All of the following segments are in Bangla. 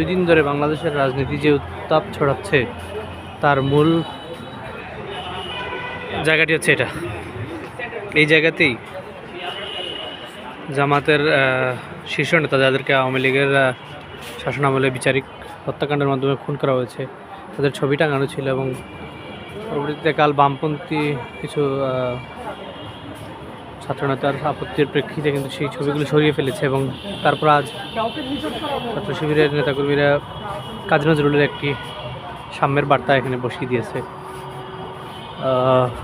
দুই দিন ধরে বাংলাদেশের রাজনীতি যে উত্তাপ ছড়াচ্ছে তার মূল জায়গাটি হচ্ছে এটা। এই জায়গাতেই জামাতের শীর্ষ নেতা যাদেরকে আওয়ামী লীগের আহ, শাসনামলে বিচারিক হত্যাকাণ্ডের মাধ্যমে খুন করা হয়েছে তাদের ছবি টাঙানো ছিল এবং পরবর্তীতে কাল বামপন্থী কিছু ছাত্রনেতার আপত্তির প্রেক্ষিতে কিন্তু সেই ছবিগুলো সরিয়ে ফেলেছে এবং তারপর আজ ছাত্র শিবিরের নেতাকর্মীরা কাজী নজরুলের একটি সাম্যের বার্তা এখানে বসিয়ে দিয়েছে।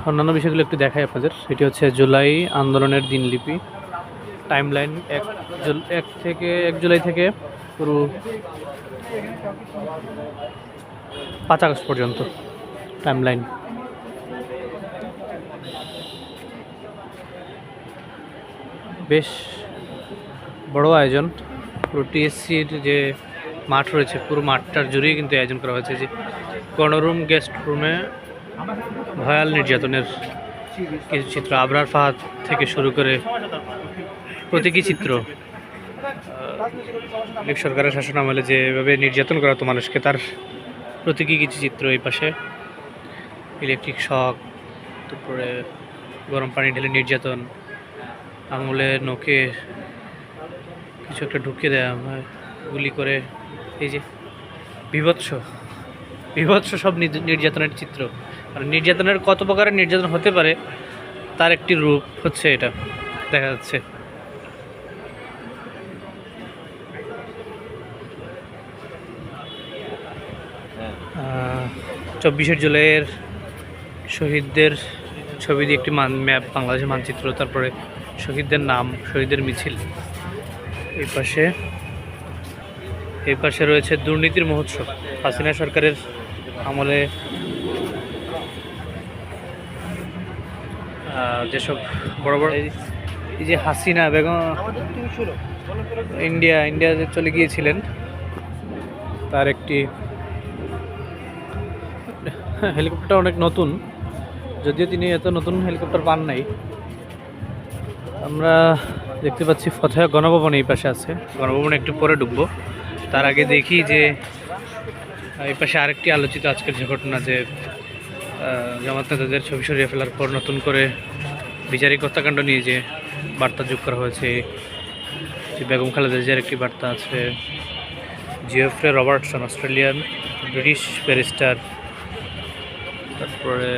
অন্যান্য বিষয়গুলো একটু দেখাই আপনাদের। সেটি হচ্ছে জুলাই আন্দোলনের দিনলিপি। টাইম লাইন এক এক থেকে এক জুলাই থেকে পুরো পাঁচ আগস্ট পর্যন্ত টাইম লাইন বেশ বড় আয়োজন। পুরো টিএসসির যে মাঠ রয়েছে, পুরো মাঠটার জুড়েই কিন্তু আয়োজন করা হয়েছে। যে গণরুম গেস্ট রুমে ভয়াল নির্যাতনের কিছু চিত্র। আবরার ফাহাদ থেকে শুরু করে প্রতীকী চিত্র। সরকারের শাসন আমলে যেভাবে নির্যাতন করা হতো মানুষকে, তার প্রতীকী কিছু চিত্র এই পাশে। ইলেকট্রিক শক, তারপরে গরম পানি ঢেলে নির্যাতন। আঙুলে নোকে কিছু একটা ঢুকিয়ে দেওয়া হয় গুলি করে। এই যে বিভৎস বিভৎস সব নির্যাতনের চিত্র। আর নির্যাতনের কত প্রকারের নির্যাতন হতে পারে, তার একটি রূপ হচ্ছে এটা, দেখা যাচ্ছে। চব্বিশে জুলাইয়ের শহীদদের ছবি দিয়ে একটি ম্যাপ, বাংলাদেশের মানচিত্র, তারপরে শহীদদের নাম, শহীদের মিছিল। এই পাশে এই পাশে রয়েছে দুর্নীতির মহোৎসব। হাসিনা সরকারের আমলে যেসব বড় বড় এই- যে হাসিনা বেগম ইন্ডিয়া ইন্ডিয়াতে চলে গিয়েছিলেন, তার একটি হেলিকপ্টার অনেক নতুন। যদিও তিনি এত নতুন হেলিকপ্টার পান নাই। আমরা দেখতে পাচ্ছি ফতেহ গণভবন এই পাশে আছে। গণভবন একটু পরে ঢুকবো। তার আগে দেখি যে, এই পাশে আরেকটি আলোচিত আজকের যে ঘটনা যে জামাত নেতাদের ছবি সরিয়ে ফেলার পর নতুন করে বিচারিক হত্যাকাণ্ড নিয়ে যে বার্তা যোগ করা হয়েছে, যে বেগম খালেদা জিয়ার একটি বার্তা আছে, Geoffrey Robertson, Australian British barrister. তারপরে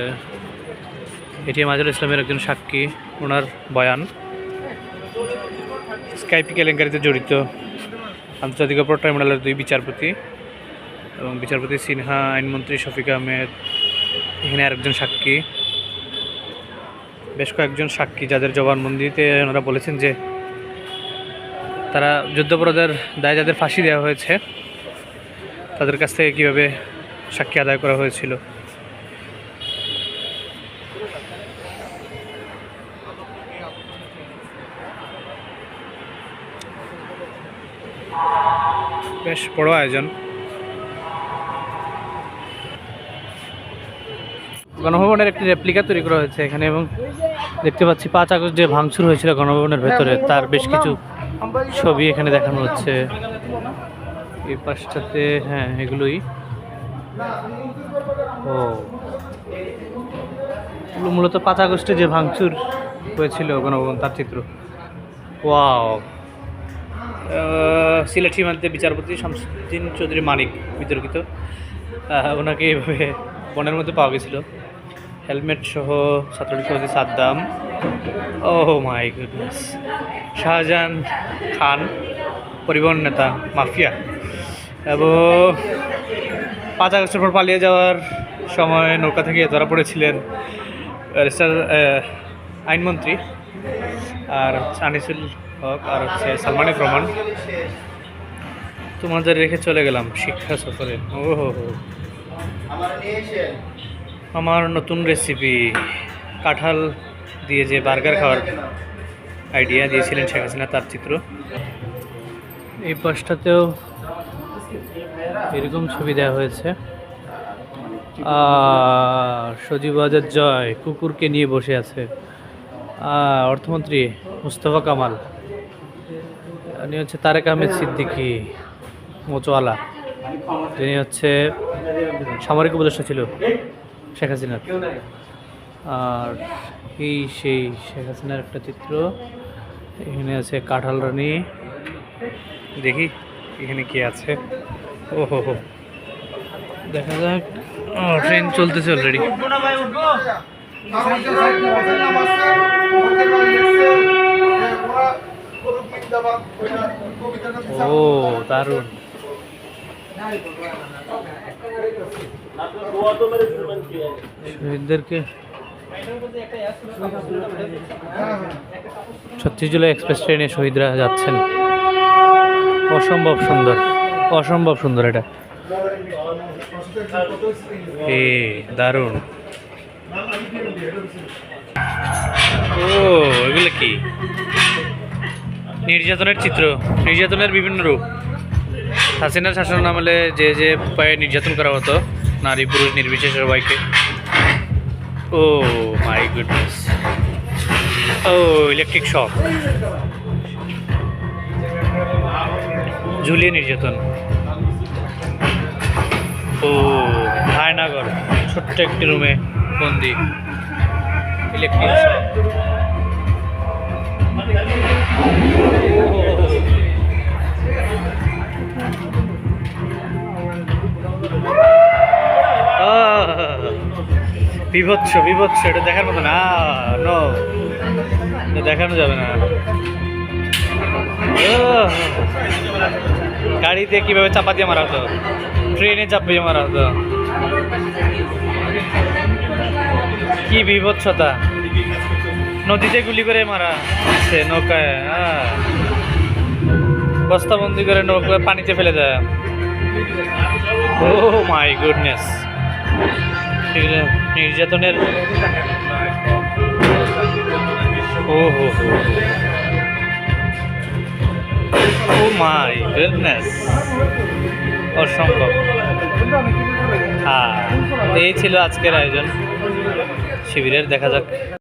এটি মাজুল ইসলামের একজন সাক্ষী, ওনার বয়ান। স্কাইপি কেলেঙ্কারিতে জড়িত। আন্তর্জাতিক অপরাধ ট্রাইব্যুনালের দুই বিচারপতি এবং বিচারপতি সিনহা, আইনমন্ত্রী শফিক আহমেদ, এখানে আরেকজন সাক্ষী। বেশ কয়েকজন সাক্ষী যাদের জবানবন্দিতে ওনারা বলেছেন যে তারা যুদ্ধাপরাধের দায় যাদের ফাঁসি দেওয়া হয়েছে, তাদের কাছ থেকে কীভাবে সাক্ষী আদায় করা হয়েছিল। বেশ বড় আয়োজন। গণভবনের একটি রেপ্লিকা তৈরি করা হয়েছে এখানে এবং দেখতে পাচ্ছি পাঁচ আগস্ট যে ভাঙচুর হয়েছিল গণভবনের ভেতরে, তার বেশ কিছু ছবি এখানে দেখানো হচ্ছে। এই পাশটাতে হ্যাঁ এগুলোই। ও। মূলত পাঁচ আগস্টে যে ভাঙচুর হয়েছিল গণভবন, তার চিত্র। ওয়াও। সিলেট সীমান্তে বিচারপতি শামসুদ্দিন চৌধুরী মানিক বিতর্কিত। ওনাকে এইভাবে বনের মধ্যে পাওয়া গেছিল। হেলমেট সহ Chhatra League Saddam. Oh my goodness Shahjahan Khan, পরিবহন নেতা, মাফিয়া। এবং পাঁচ আগস্টের পর পালিয়ে যাওয়ার সময় নৌকা থেকে ধরা পড়েছিলেন আইনমন্ত্রী আর আনিসুল হক আর হচ্ছে সালমানিক রহমান তোমাদের রেখে চলে গেলাম শিক্ষা সফরে। ও হো হো আমার নতুন রেসিপি কাঁঠাল দিয়ে যে বার্গার খাওয়ার আইডিয়া দিয়েছিলেন শেখ হাসিনা তার চিত্র। এই পাশটাতেও এরকম ছবি দেওয়া হয়েছে। সজীব আজাদ জয় কুকুরকে নিয়ে বসে আছে। অর্থমন্ত্রী মুস্তফা কামাল। উনি হচ্ছে তারেক আহমেদ সিদ্দিকি মোচওয়ালা তিনি হচ্ছে সামরিক উপদেষ্টা ছিল শেখ হাসিনার। আর এই সেই শেখ হাসিনার একটা চিত্র, এখানে আছে কাঁঠাল রানী। দেখি এখানে কি আছে। ও হো হো। দেখা যাক। ট্রেন চলতেছে অলরেডি ও দারুণ। শহীদদেরকে ছত্রিশ জুলাই এক্সপ্রেস ট্রেনে শহীদরা যাচ্ছেন। অসম্ভব সুন্দর অসম্ভব সুন্দর এটা। এ দারুণ। ও এগুলো কি? নির্যাতনের চিত্র, নির্যাতনের বিভিন্ন রূপ। হাসিনার শাসন আমলে যে যে উপায়ে নির্যাতন করা হতো, নারী, পুরুষ, নির্বিশেষে সবাইকে। Oh my goodness. Oh, electric shock. ঝুলিয়ে নির্যাতন। ও হায়নাগর ছোট্ট একটি রুমে বন্দি। Electric shock. বিভৎস বিভৎস, এটা দেখার মতো না নো দেখানো যাবে না! গাড়িতে কীভাবে চাপা দিয়ে মারা হতো? ট্রেনে চাপিয়ে মারা হতো। কি বিভৎসতা। নদীতে গুলি করে মারা হচ্ছে নৌকায় হ্যাঁ। বস্তাবন্দি করে নৌকা পানিতে ফেলে দেয়। ও মাই গুডনেস নির্যাতনের ও হো হো ও মাই গুডনেস অসম্ভব। হ্যাঁ এই ছিল আজকের আয়োজন। শিবিরের দেখা যাক।